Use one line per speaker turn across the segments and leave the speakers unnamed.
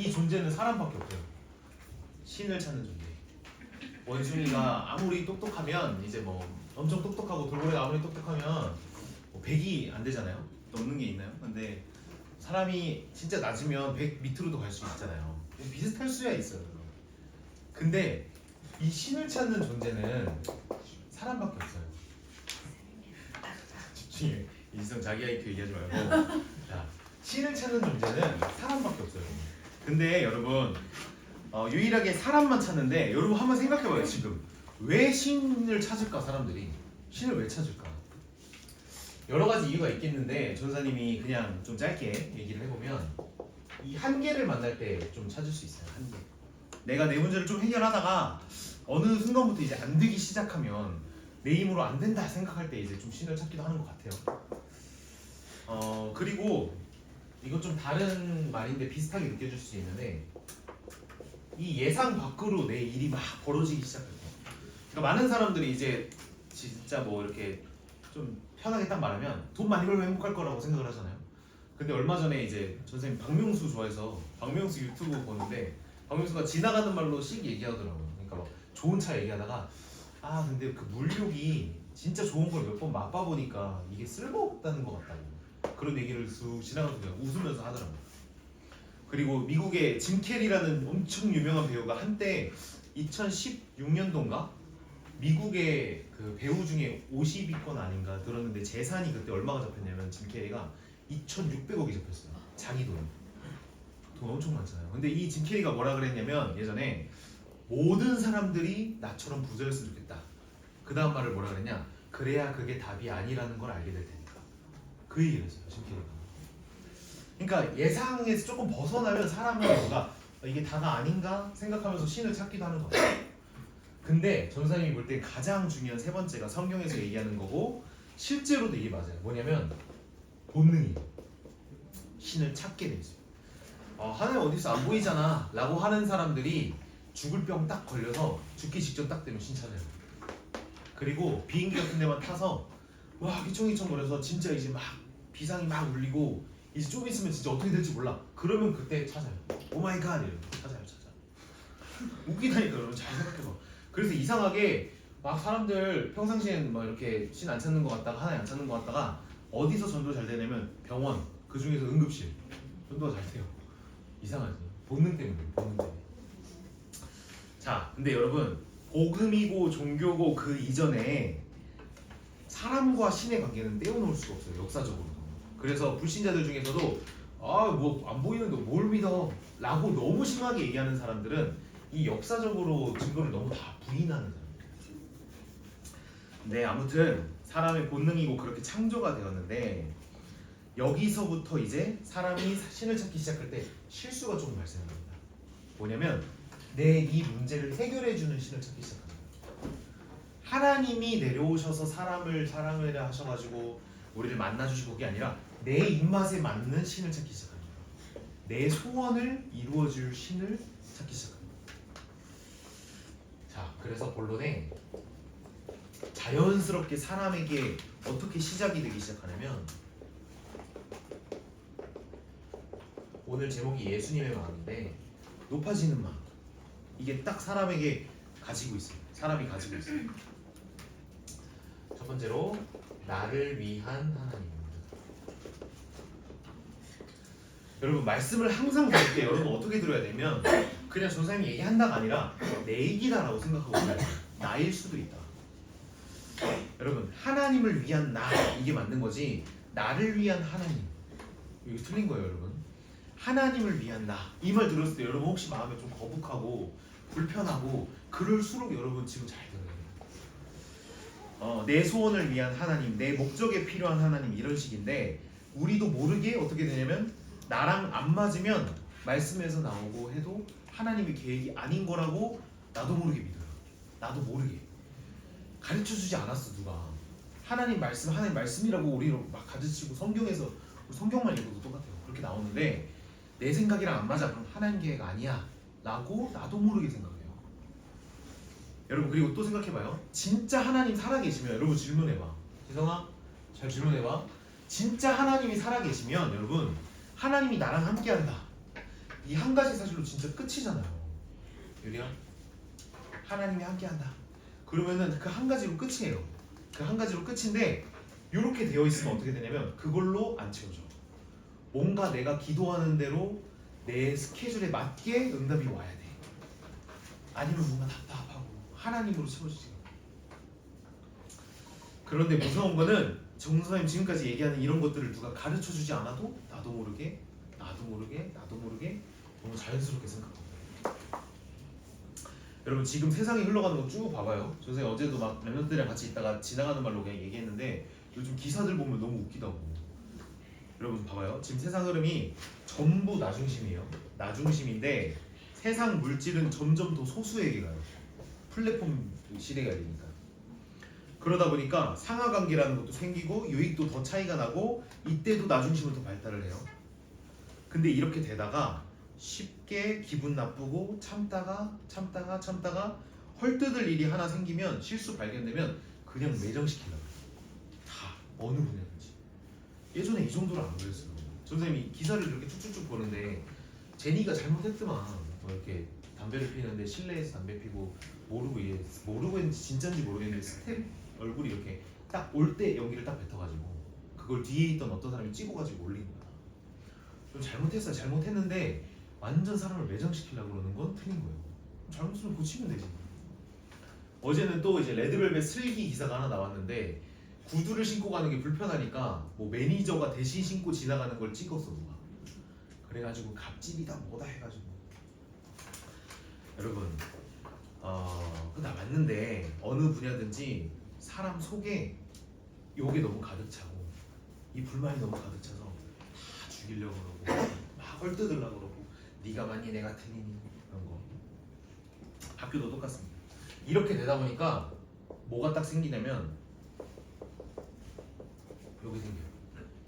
이 존재는 사람밖에 없어요. 신을 찾는 존재. 원숭이가 아무리 똑똑하면 이제 뭐 엄청 똑똑하고 돌고래가 아무리 똑똑하면 뭐 100이 안 되잖아요. 넘는 게 있나요? 근데 사람이 진짜 낮으면 100 밑으로도 갈 수 있잖아요. 비슷할 수야 있어요. 근데 이 신을 찾는 존재는 사람밖에 없어요. 집중해. 이지성 자기 IQ 얘기하지 말고. 자, 신을 찾는 존재는 사람밖에 없어요. 근데 여러분 어, 유일하게 사람만 찾는데 여러분 한번 생각해봐요 지금 왜 신을 찾을까 사람들이 신을 왜 찾을까? 여러 가지 이유가 있겠는데 전사님이 그냥 좀 짧게 얘기를 해보면 이 한계를 만날 때 좀 찾을 수 있어요 한계. 내가 내 문제를 좀 해결하다가 어느 순간부터 이제 안 되기 시작하면 내 힘으로 안 된다 생각할 때 이제 좀 신을 찾기도 하는 것 같아요. 어 그리고 이건 좀 다른 말인데 비슷하게 느껴질 수 있는데 이 예상 밖으로 내 일이 막 벌어지기 시작할 때. 그러니까 많은 사람들이 이제 진짜 뭐 이렇게 좀 편하게 딱 말하면 돈 많이 벌면 행복할 거라고 생각을 하잖아요. 근데 얼마 전에 이제 선생님 박명수 좋아해서 박명수 유튜브 보는데 박명수가 지나가는 말로 씩 얘기하더라고요. 그러니까 막 좋은 차 얘기하다가 아 근데 그 물욕이 진짜 좋은 걸 몇 번 맛봐 보니까 이게 쓸모없다는 것 같다고 그런 얘기를 쑥 지나가면서 웃으면서 하더라고요. 그리고 미국의 짐 캐리라는 엄청 유명한 배우가 한때 2016년도인가 미국의 그 배우 중에 50위권 아닌가 들었는데 재산이 그때 얼마가 잡혔냐면 짐 캐리가 2,600억이 잡혔어요. 자기 돈. 돈 엄청 많잖아요. 근데 이 짐 캐리가 뭐라 그랬냐면 예전에 모든 사람들이 나처럼 부자였으면 좋겠다. 그 다음 말을 뭐라 그랬냐? 그래야 그게 답이 아니라는 걸 알게 될 테니까. 그 얘기를 했어요. 짐 캐리가. 그러니까 예상에서 조금 벗어나면 사람은 뭔가 이게 다가 아닌가 생각하면서 신을 찾기도 하는 것 같아요. 근데 전사님이 볼 때 가장 중요한 세 번째가 성경에서 얘기하는 거고 실제로도 이게 맞아요. 뭐냐면 본능이 신을 찾게 돼 있어요. 어, 하늘 어디서 안 보이잖아 라고 하는 사람들이 죽을 병 딱 걸려서 죽기 직전 딱 되면 신 찾아요. 그리고 비행기 같은 데만 타서 와 휘청휘청 거려서 진짜 이제 막 비상이 막 울리고 이제 좀 있으면 진짜 어떻게 될지 몰라. 그러면 그때 찾아요. 오마이갓 이러면서 찾아요, 찾아. 웃기다니까 여러분 잘 생각해봐. 그래서 이상하게 막 사람들 평상시엔 막 이렇게 신 안 찾는 것 같다가 하나 안 찾는 것 같다가 어디서 전도 잘 되냐면 병원 그 중에서 응급실 전도가 잘 돼요. 이상하지. 본능 때문에 본능 때문에. 자, 근데 여러분 복음이고 종교고 그 이전에 사람과 신의 관계는 떼어놓을 수가 없어요. 역사적으로. 그래서 불신자들 중에서도 아 뭐 안 보이는데 뭘 믿어? 라고 너무 심하게 얘기하는 사람들은 이 역사적으로 증거를 너무 다 부인하는 사람들. 네 아무튼 사람의 본능이고 그렇게 창조가 되었는데 여기서부터 이제 사람이 신을 찾기 시작할 때 실수가 조금 발생합니다. 뭐냐면 내 이 문제를 해결해 주는 신을 찾기 시작합니다. 하나님이 내려오셔서 사람을 사랑을 하셔가지고 우리를 만나 주시고 그게 아니라 내 입맛에 맞는 신을 찾기 시작합니다. 내 소원을 이루어줄 신을 찾기 시작합니다. 자, 그래서 본론에 자연스럽게 사람에게 어떻게 시작이 되기 시작하냐면 오늘 제목이 예수님의 마음인데 높아지는 마음 이게 딱 사람에게 가지고 있어요. 사람이 가지고 있어요. 첫 번째로 나를 위한 하나님입니다. 여러분 말씀을 항상 들을 때 여러분 어떻게 들어야 되면 그냥 전사님이 얘기한다가 아니라 내 얘기다라고 생각하고 돼요. 나일 수도 있다. 여러분 하나님을 위한 나 이게 맞는 거지? 나를 위한 하나님. 이거 틀린 거예요 여러분? 하나님을 위한 나. 이 말 들었을 때 여러분 혹시 마음에 좀 거북하고 불편하고 그럴수록 여러분 지금 잘 들어야 돼요. 어, 내 소원을 위한 하나님 내 목적에 필요한 하나님 이런 식인데 우리도 모르게 어떻게 되냐면 나랑 안 맞으면 말씀에서 나오고 해도 하나님의 계획이 아닌 거라고 나도 모르게 믿어요. 나도 모르게. 가르쳐 주지 않았어 누가. 하나님 말씀 하나님 말씀이라고 우리로 막 가르치고 성경에서 성경만 읽어도 똑같아요. 그렇게 나오는데 내 생각이랑 안 맞아. 그럼 하나님 계획 아니야? 라고 나도 모르게 생각해요. 여러분 그리고 또 생각해봐요. 진짜 하나님 살아계시면 여러분 질문해봐. 지성아 잘 질문해봐. 진짜 하나님이 살아계시면 여러분 하나님이 나랑 함께한다 이 한 가지 사실로 진짜 끝이잖아요. 유리야 하나님이 함께한다. 그러면은 그 한 가지로 끝이에요. 그 한 가지로 끝인데 이렇게 되어 있으면 어떻게 되냐면 그걸로 안 채워져. 뭔가 내가 기도하는 대로 내 스케줄에 맞게 응답이 와야 돼. 아니면 뭔가 답답하고 하나님으로 채워지지. 그런데 무서운 거는 정선생님 지금까지 얘기하는 이런 것들을 누가 가르쳐 주지 않아도 나도 모르게 나도 모르게 나도 모르게 너무 자연스럽게 생각하고 여러분 지금 세상이 흘러가는 거 쭉 봐봐요. 선생님 어제도 막 랩런들이랑 같이 있다가 지나가는 말로 그냥 얘기했는데 요즘 기사들 보면 너무 웃기다고. 여러분 봐봐요. 지금 세상 흐름이 전부 나중심이에요. 나중심인데 세상 물질은 점점 더 소수에게 가요. 플랫폼 시대가 되니까 그러다 보니까 상하 관계라는 것도 생기고 유익도 더 차이가 나고 이때도 나중심은 더 발달을 해요. 근데 이렇게 되다가 쉽게 기분 나쁘고 참다가 참다가 참다가 헐뜯을 일이 하나 생기면 실수 발견되면 그냥 매정시키려고 다 어느 분야든지 예전에 이 정도로 안 그랬어요. 선생님이 기사를 이렇게 쭉쭉쭉 보는데 제니가 잘못했더만 뭐 이렇게 담배를 피는데 실내에서 담배 피고 모르고 이게 모르고 했는지 진짜인지 모르겠는데 스텝 얼굴이 이렇게 딱 올때 연기를 딱 뱉어가지고 그걸 뒤에 있던 어떤 사람이 찍어가지고 올린 거야. 좀 잘못했어, 잘못했는데 완전 사람을 매장시키려고 그러는 건 틀린 거예요. 잘못으면 고치면 되지. 어제는 또 이제 레드벨벳 슬기 기사가 하나 나왔는데 구두를 신고 가는 게 불편하니까 뭐 매니저가 대신 신고 지나가는 걸 찍었어 누가. 그래가지고 갑질이다 뭐다 해가지고 여러분 어, 그나 맞는데 어느 분야든지 사람 속에 욕이 너무 가득 차고 이 불만이 너무 가득 차서 다 죽이려고 그러고 막 헐뜯으려고 그러고 네가 맞니 내가 틀리니 그런 거. 학교도 똑같습니다. 이렇게 되다 보니까 뭐가 딱 생기냐면 여기 생겨요.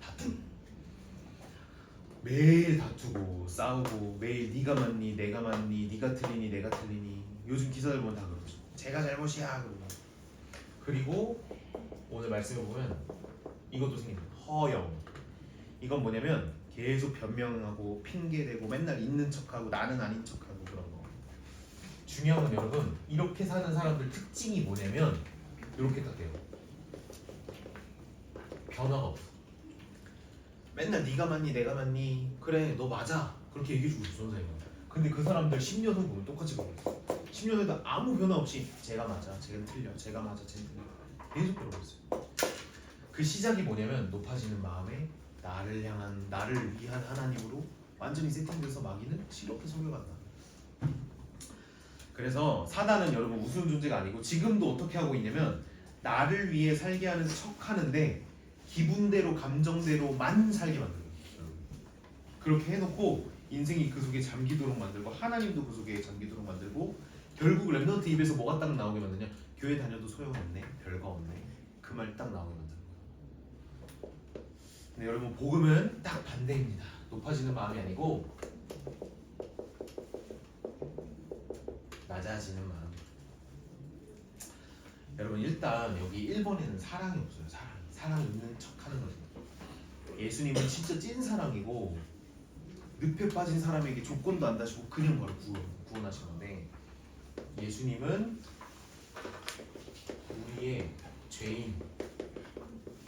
다툼. 매일 다투고 싸우고 매일 네가 맞니 내가 맞니 네가 틀리니 내가 틀리니. 요즘 기사들 보면 다 그러죠. 제가 잘못이야 그러고 그리고 오늘 말씀을 보면 이것도 생깁니다. 허영. 이건 뭐냐면 계속 변명하고 핑계대고 맨날 있는 척하고 나는 아닌 척하고 그런 거. 중요한 건 여러분 이렇게 사는 사람들 특징이 뭐냐면 이렇게 딱 돼요. 변화가 없어. 맨날 네가 맞니 내가 맞니? 그래 너 맞아. 그렇게 얘기해 주고 있어 선생님 근데 그 사람들 10년 후 보면 똑같이 그러고 있어 10년 후에도 아무 변화 없이 제가 맞아 쟤는 틀려 제가 맞아 쟤는 틀려. 계속 그러고 있어요. 그 시작이 뭐냐면 높아지는 마음에 나를 향한 나를 위한 하나님으로 완전히 세팅돼서 마귀는 시럽게 속여간다. 그래서 사단은 여러분 우스운 존재가 아니고 지금도 어떻게 하고 있냐면 나를 위해 살게 하는 척 하는데 기분대로 감정대로만 살게 만들어요. 그렇게 해놓고 인생이 그 속에 잠기도록 만들고 하나님도 그 속에 잠기도록 만들고 결국 랩넌트 입에서 뭐가 딱 나오게 만드냐? 교회 다녀도 소용없네, 별거 없네. 그 말 딱 나오게 만드는 거예요. 근데 여러분 복음은 딱 반대입니다. 높아지는 마음이 아니고 낮아지는 마음. 여러분 일단 여기 1번에는 사랑이 없어요. 사랑. 사랑 있는 척하는 거죠. 예수님은 진짜 찐 사랑이고 늪에 빠진 사람에게 조건도 안 다시고 그냥 바로 구원, 구원하신 건데 예수님은 우리의 죄인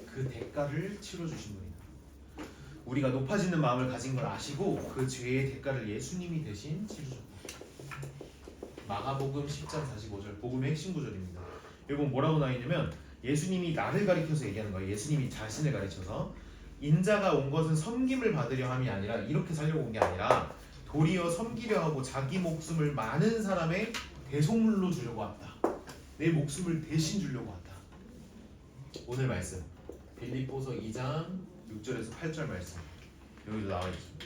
그 대가를 치러 주신 분이다. 우리가 높아지는 마음을 가진 걸 아시고 그 죄의 대가를 예수님이 대신 치르셨다. 마가복음 10장 45절 복음의 핵심 구절입니다. 여러분 뭐라고 나와 있냐면 예수님이 나를 가리켜서 얘기하는 거예요. 예수님이 자신을 가리쳐서 인자가 온 것은 섬김을 받으려 함이 아니라 이렇게 살려고 온 게 아니라 도리어 섬기려 하고 자기 목숨을 많은 사람의 대속물로 주려고 왔다. 내 목숨을 대신 주려고 왔다. 오늘 말씀 빌립보서 2장 6절에서 8절 말씀 여기도 나와 있습니다.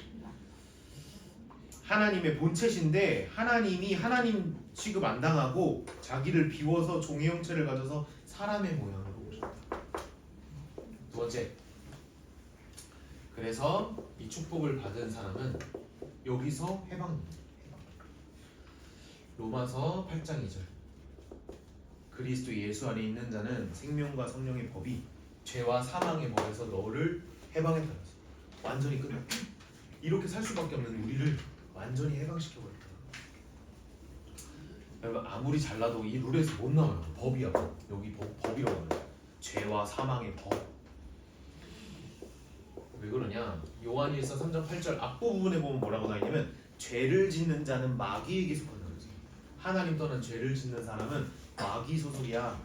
하나님의 본체신데 하나님이 하나님 취급 안 당하고 자기를 비워서 종의 형체를 가져서 사람의 모양으로 오셨다. 두 번째. 그래서 이 축복을 받은 사람은 여기서 해방입니다. 로마서 8장 2절. 그리스도 예수 안에 있는 자는 생명과 성령의 법이 죄와 사망의 법에서 너를 달았어. 완전히 끝났다. 이렇게 살 수밖에 없는 우리를 완전히 해방시켜버렸다. 여러분 아무리 잘나도 이 룰에서 못 나와요. 법이야. 법. 여기 법, 법이라고 하는 죄와 사망의 법. 왜 그러냐? 요한일서 3장 8절 앞부분에 보면 뭐라고 나있냐면 죄를 짓는 자는 마귀에게 그러지. 하나님 떠난 죄를 짓는 사람은 마귀 소속이야.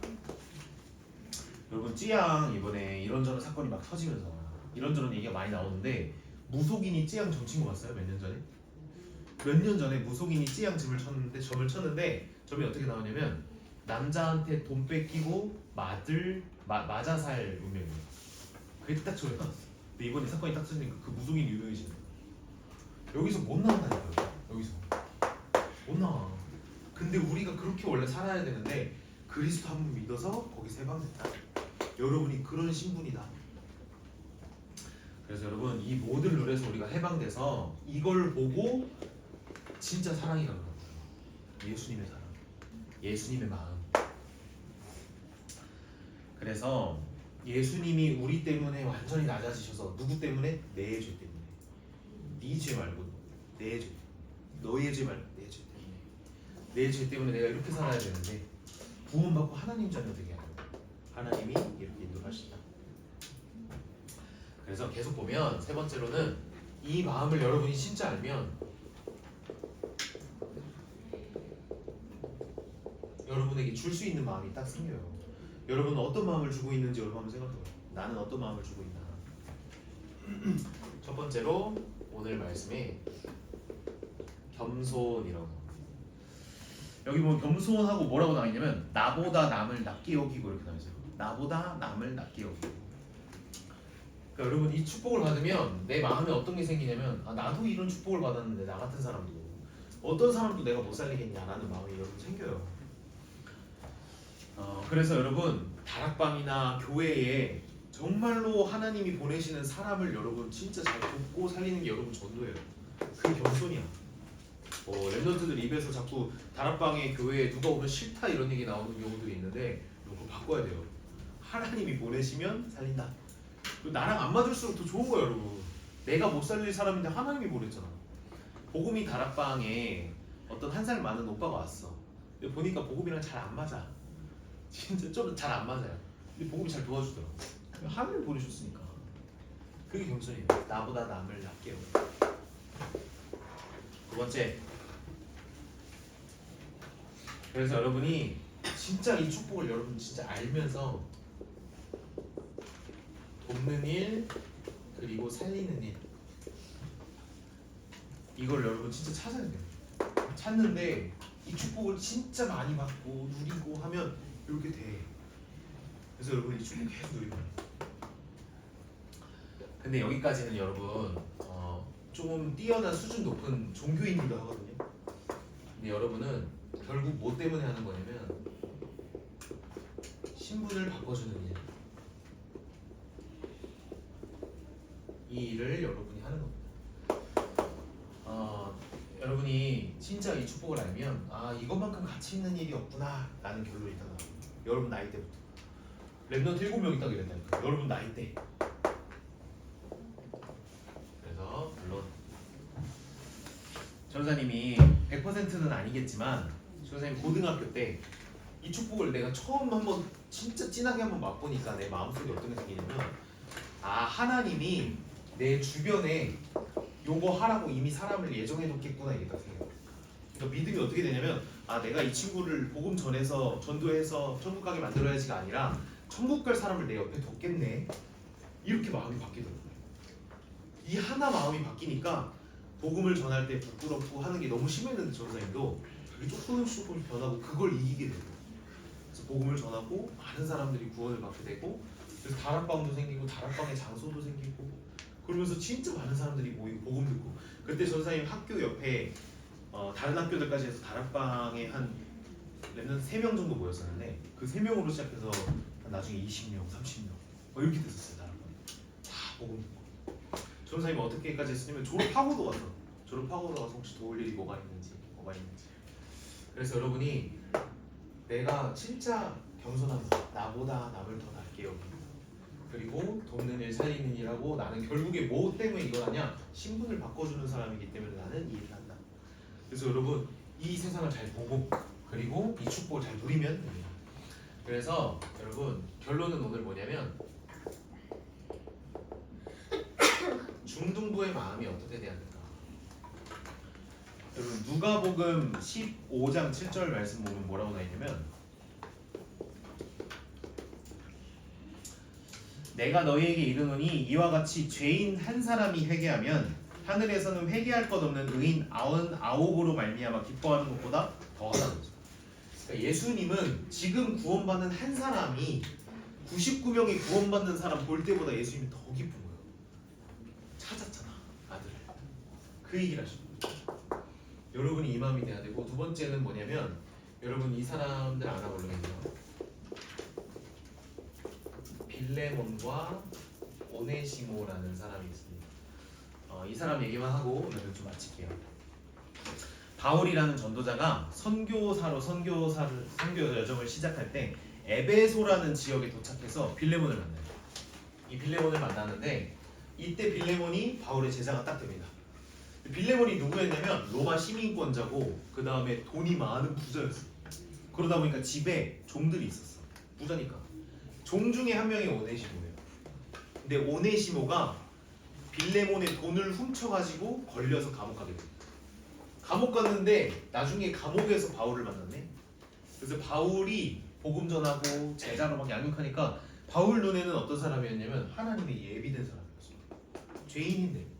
여러분 찌양 이번에 이런저런 사건이 막 터지면서 이런저런 얘기가 많이 나오는데 무속인이 찌양 점친 거 봤어요? 몇 년 전에? 몇 년 전에 무속인이 찌양 점을 쳤는데 점을 쳤는데 점이 어떻게 나오냐면 남자한테 돈 뺏기고 맞을 마, 맞아 살 운명이에요. 그게 딱 저예요. 근데 이번에 사건이 딱 터지니까 그 무속인이 유명해지는 거예요. 여기서 못 나온다니까요. 여기서 못 나와. 근데 우리가 그렇게 원래 살아야 되는데 그리스도 한 분 믿어서 거기서 해방됐다. 여러분이 그런 신분이다. 그래서 여러분 이 모든 룰에서 우리가 해방돼서 이걸 보고 진짜 사랑이 가는 거예요. 예수님의 사랑, 예수님의 마음. 그래서 예수님이 우리 때문에 완전히 낮아지셔서 누구 때문에 내 죄 때문에 네 죄 말고 내 죄, 너의 죄 말고 내 죄 때문에 내 죄 때문에 내가 이렇게 살아야 되는데 구원받고 하나님 자녀 되게 하는. 하나님이 이렇게 인도하신다. 그래서 계속 보면 세 번째로는 이 마음을 여러분이 진짜 알면 여러분에게 줄 수 있는 마음이 딱 생겨요. 여러분은 어떤 마음을 주고 있는지 여러분 한번 생각해봐요. 나는 어떤 마음을 주고 있나. 첫 번째로 오늘 말씀에 겸손이라고. 여기 보면 겸손하고 뭐라고 나와 있냐면 나보다 남을 낮게 여기고 이렇게 나와 있어요. 나보다 남을 낮게 여기고. 그러니까 여러분 이 축복을 받으면 내 마음에 어떤 게 생기냐면 아, 나도 이런 축복을 받았는데 나 같은 사람도 어떤 사람도 내가 못 살리겠냐라는 마음이 여러분 생겨요. 어, 그래서 여러분 다락방이나 교회에 정말로 하나님이 보내시는 사람을 여러분 진짜 잘 돕고 살리는 게 여러분 전도예요. 그게 겸손이야. 어, 랩런트들 입에서 자꾸 다락방에 교회에 누가 오면 싫다 이런 얘기 나오는 경우들이 있는데 이거 바꿔야 돼요. 하나님이 보내시면 살린다. 나랑 안 맞을수록 더 좋은 거야 여러분. 내가 못 살릴 사람인데 하나님이 보냈잖아. 복음이 다락방에 어떤 한 살 많은 오빠가 왔어. 근데 보니까 복음이랑 잘 안 맞아. 진짜 좀 잘 안 맞아요. 근데 복음이 잘 도와주더라고. 하나님 보내셨으니까. 그게 겸손이에요. 나보다 남을 여겨. 두 번째. 그래서 여러분이 진짜 이 축복을 여러분 진짜 알면서 돕는 일 그리고 살리는 일 이걸 여러분 진짜 찾아야 돼요. 찾는데 이 축복을 진짜 많이 받고 누리고 하면 이렇게 돼. 그래서 여러분 이 축복 계속 돼요. 근데 여기까지는 여러분 어, 조금 뛰어난 수준 높은 종교인들도 하거든요. 근데 여러분은 결국 뭐 때문에 하는 거냐면 신분을 바꿔주는 일. 이 일을 여러분이 하는 겁니다. 어, 여러분이 진짜 이 축복을 알면 아 이것만큼 가치 있는 일이 없구나 라는 결론이 딱 나와요. 여러분 나이 때부터. 랩넌트 7명 있다고 이랬다니까. 여러분 나이 때. 그래서 물론 전사님이 100%는 아니겠지만 전사님 고등학교 때 이 축복을 내가 처음 한번 진짜 진하게 한번 맛보니까 내 마음속에 어떤 게 생기냐면 아 하나님이 내 주변에 요거 하라고 이미 사람을 예정해 놓겠구나 이게 딱 생겨요. 그러니까 믿음이 어떻게 되냐면 아 내가 이 친구를 복음 전해서 전도해서 천국 가게 만들어야지가 아니라 천국 갈 사람을 내 옆에 뒀겠네 이렇게 마음이 바뀌더라고요. 이 하나 마음이 바뀌니까 복음을 전할 때 부끄럽고 하는 게 너무 심했는데 전사님도 조금씩 조금씩 변하고 그걸 이기게 되고 그래서 복음을 전하고 많은 사람들이 구원을 받게 되고 그래서 다락방도 생기고 다락방의 장소도 생기고 그러면서 진짜 많은 사람들이 모이고 복음 듣고. 그때 전사님 학교 옆에 어, 다른 학교들까지 해서 다락방에 한 랩는 3명 정도 모였었는데 그 3명으로 시작해서 나중에 20명, 30명 뭐 이렇게 됐었어요 다락방 다 복음 듣고. 전사님 어떻게까지 했냐면 졸업하고도 왔어 졸업하고도 와서 혹시 도울 일이 뭐가 있는지 뭐가 있는지 그래서 여러분이 내가 진짜 겸손합니다 나보다 남을 더 낮게 여기고 그리고 돕는 일 살리는 일하고 나는 결국에 뭐 때문에 이걸 하냐 신분을 바꿔주는 사람이기 때문에 나는 이 일을 한다 그래서 여러분 이 세상을 잘 보고 그리고 이 축복을 잘 누리면 됩니다. 그래서 여러분 결론은 오늘 뭐냐면 중등부의 마음이 어떻게 될까? 여러분 누가복음 15장 7절 말씀 보면 뭐라고 나와 있냐면 내가 너희에게 이르노니 이와 같이 죄인 한 사람이 회개하면 하늘에서는 회개할 것 없는 의인 아흔 아홉으로 말미암아 기뻐하는 것보다 더하다는 거죠. 그러니까 예수님은 지금 구원받는 한 사람이 99명이 구원받는 사람 볼 때보다 예수님이 더 기쁜 거예요. 찾았잖아 아들을. 그 얘기를 하시는 거죠. 여러분이 이 마음이 돼야 되고 두 번째는 뭐냐면 여러분 이 사람들 알아 모르겠네요. 빌레몬과 오네시모라는 사람이 있습니다. 어, 이 사람 얘기만 하고 오늘 좀 마칠게요. 바울이라는 전도자가 선교사로 선교사를 선교 여정을 시작할 때 에베소라는 지역에 도착해서 빌레몬을 만나요. 이 빌레몬을 만나는데 이때 빌레몬이 바울의 제자가 딱 됩니다. 빌레몬이 누구였냐면 로마 시민권자고 그 다음에 돈이 많은 부자였어. 그러다 보니까 집에 종들이 있었어. 부자니까. 종 중에 한 명이 오네시모예요. 근데 오네시모가 빌레몬의 돈을 훔쳐가지고 걸려서 감옥 가게 됩니다. 감옥 갔는데 나중에 감옥에서 바울을 만났네. 그래서 바울이 복음 전하고 제자로 막 양육하니까 바울 눈에는 어떤 사람이었냐면 하나님의 예비된 사람이었어. 죄인인데.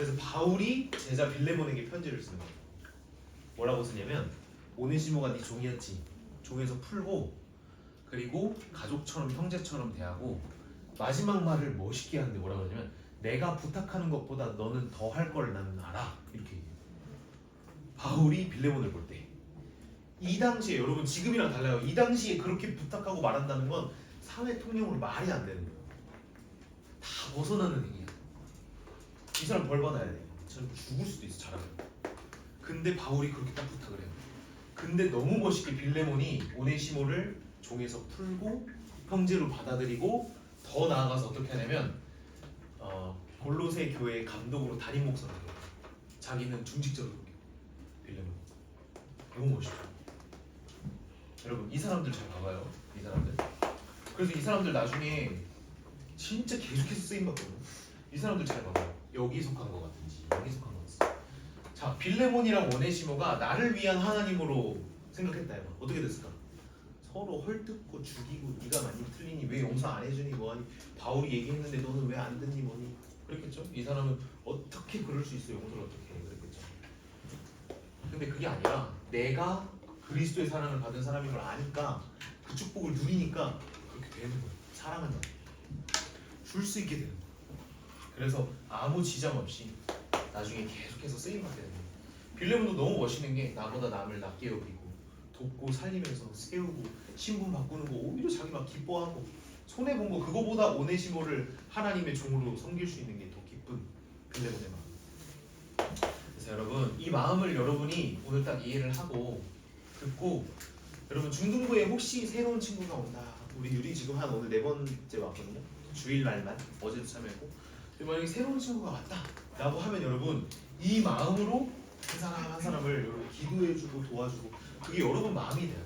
그래서 바울이 제자 빌레몬에게 편지를 쓰는 거예요. 뭐라고 쓰냐면 오네시모가 네 종이었지. 종에서 풀고 그리고 가족처럼 형제처럼 대하고 마지막 말을 멋있게 하는데 뭐라고 하냐면 내가 부탁하는 것보다 너는 더 할 걸 나는 알아 이렇게 얘기해요. 바울이 빌레몬을 볼 때 이 당시에 여러분 지금이랑 달라요. 이 당시에 그렇게 부탁하고 말한다는 건 사회 통념으로 말이 안 되는 거예요. 다 벗어나는 얘기야. 이 사람 벌 받아야 돼. 저 죽을 수도 있어 잘하면. 근데 바울이 그렇게 딱 부탁을 해요. 근데 너무 멋있게 빌레몬이 오네시모를 종에서 풀고 형제로 받아들이고 더 나아가서 어떻게 하냐면 어, 골로새 교회 감독으로 담임 목사를 해요. 자기는 중직자로 섬겨. 빌레몬. 너무 멋있죠. 여러분 이 사람들 잘 봐봐요. 이 사람들. 그래서 이 사람들 나중에 진짜 계속해서 쓰임 받거든요. 이 사람들 잘 봐봐요. 여기 속한 것 같은지 여기 속한 것 같은지. 자 빌레몬이랑 오네시모가 나를 위한 하나님으로 생각했다 해봐. 어떻게 됐을까? 서로 헐뜯고 죽이고 네가 많이 틀리니 왜 용서 안 해주니 뭐하니 바울이 얘기했는데 너는 왜 안 듣니 뭐니 그랬겠죠? 이 사람은 어떻게 그럴 수 있어 용서를 어떻게 해 그랬겠죠? 근데 그게 아니라 내가 그리스도의 사랑을 받은 사람인 걸 아니까 그 축복을 누리니까 그렇게 되는 거예요 사랑한다 줄수 있게 되는 거예요 그래서 아무 지장 없이 나중에 계속해서 쓰임 받게 되는 거예요 빌레몬도 너무 멋있는 게 나보다 남을 낮게 여기고 돕고 살리면서 세우고 신분 바꾸는 거 오히려 자기 막 기뻐하고 손해 본 거 그거보다 오네시모를 하나님의 종으로 섬길 수 있는 게 더 기쁜 빌레몬의 마음. 그래서 여러분 이 마음을 여러분이 오늘 딱 이해를 하고 듣고 여러분 중등부에 혹시 새로운 친구가 온다. 우리 유리 지금 한 오늘 네 번째 왔거든요. 주일날만 어제도 참여했고. 만약에 새로운 친구가 왔다라고 하면 여러분 이 마음으로 한 사람 한 사람을 여러분 기도해주고 도와주고 그게 여러분 마음이 돼요.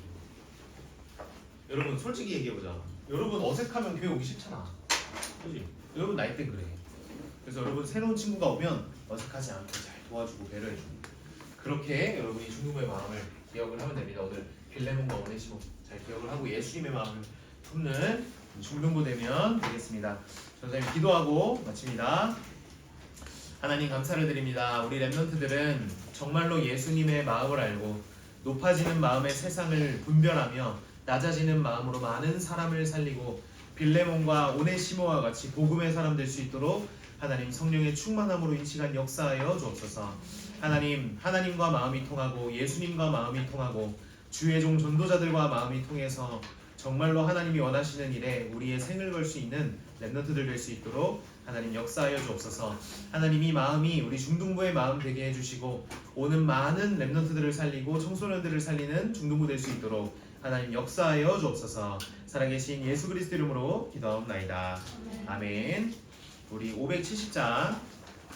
여러분 솔직히 얘기해보자. 여러분 어색하면 교회 오기 싫잖아. 그지? 여러분 나이 때 그래. 그래서 여러분 새로운 친구가 오면 어색하지 않게 잘 도와주고 배려해주고 그렇게 여러분이 중국의 마음을 기억을 하면 됩니다. 오늘 빌레몬과 오네시모 잘 기억을 하고 예수님의 마음을 품는 중등부 되면 되겠습니다. 선생님 기도하고 마칩니다. 하나님 감사를 드립니다. 우리 랩런트들은 정말로 예수님의 마음을 알고 높아지는 마음의 세상을 분별하며 낮아지는 마음으로 많은 사람을 살리고 빌레몬과 오네시모와 같이 복음의 사람 될 수 있도록 하나님 성령의 충만함으로 이 시간 역사하여 주옵소서. 하나님 하나님과 마음이 통하고 예수님과 마음이 통하고 주의 종 전도자들과 마음이 통해서 정말로 하나님이 원하시는 일에 우리의 생을 걸 수 있는 랩런트들 될 수 있도록 하나님 역사하여 주옵소서. 하나님이 마음이 우리 중등부의 마음 되게 해주시고 오는 많은 랩런트들을 살리고 청소년들을 살리는 중등부 될 수 있도록 하나님 역사하여 주옵소서. 살아계신 예수 그리스도 이름으로 기도하옵나이다. 아멘. 우리 570장